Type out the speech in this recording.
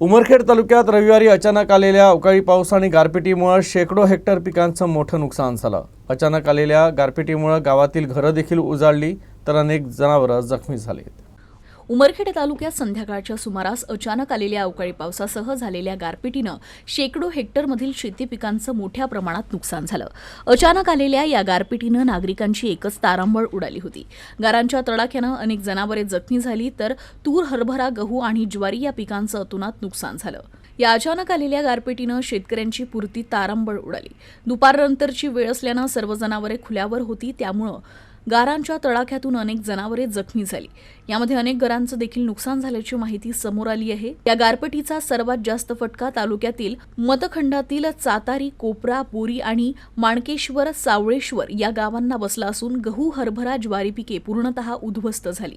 उमरखेड तालुक्यात रविवारी अचानक आलेल्या अवकाळी पाऊस आणि गारपिटीमुळे शेकडो हेक्टर पिकांचं मोठं नुकसान झालं. अचानक आलेल्या गारपिटीमुळे गावातील घरं देखील उजाडली तर अनेक जनावरं जखमी झाली उमरखेड तालुक्यात संध्याकाळच्या सुमारास अचानक आलेल्या अवकाळी पावसासह झालेल्या गारपिटीनं शेकडो हेक्टरमधील शेती पिकांचं मोठ्या प्रमाणात नुकसान झालं. अचानक आलेल्या या गारपिटीनं नागरिकांची एकच तारांबळ उडाली होती. गारांच्या तडाख्यानं अनेक जनावरे जखमी झाली तर तूर हरभरा गहू आणि ज्वारी या पिकांचं अतुनात नुकसान झालं. या अचानक आलेल्या गारपिटीनं शेतकऱ्यांची पुरती तारांबळ उडाली. दुपारनंतरची वेळ असल्यानं सर्व जनावरे खुल्यावर होती त्यामुळं गारांच्या तडाख्यातून अनेक जनावरे जखमी झाली. यामध्ये अनेक घरांचं देखील नुकसान झाल्याची माहिती समोर आली आहे. या गारपटीचा सर्वात जास्त फटका तालुक्यातील मतखंडातील चातारी कोपरा बोरी आणि माणकेश्वर सावळेश्वर या गावांना बसला असून गहू हरभरा ज्वारी पिके पूर्णतः उद्ध्वस्त झाली.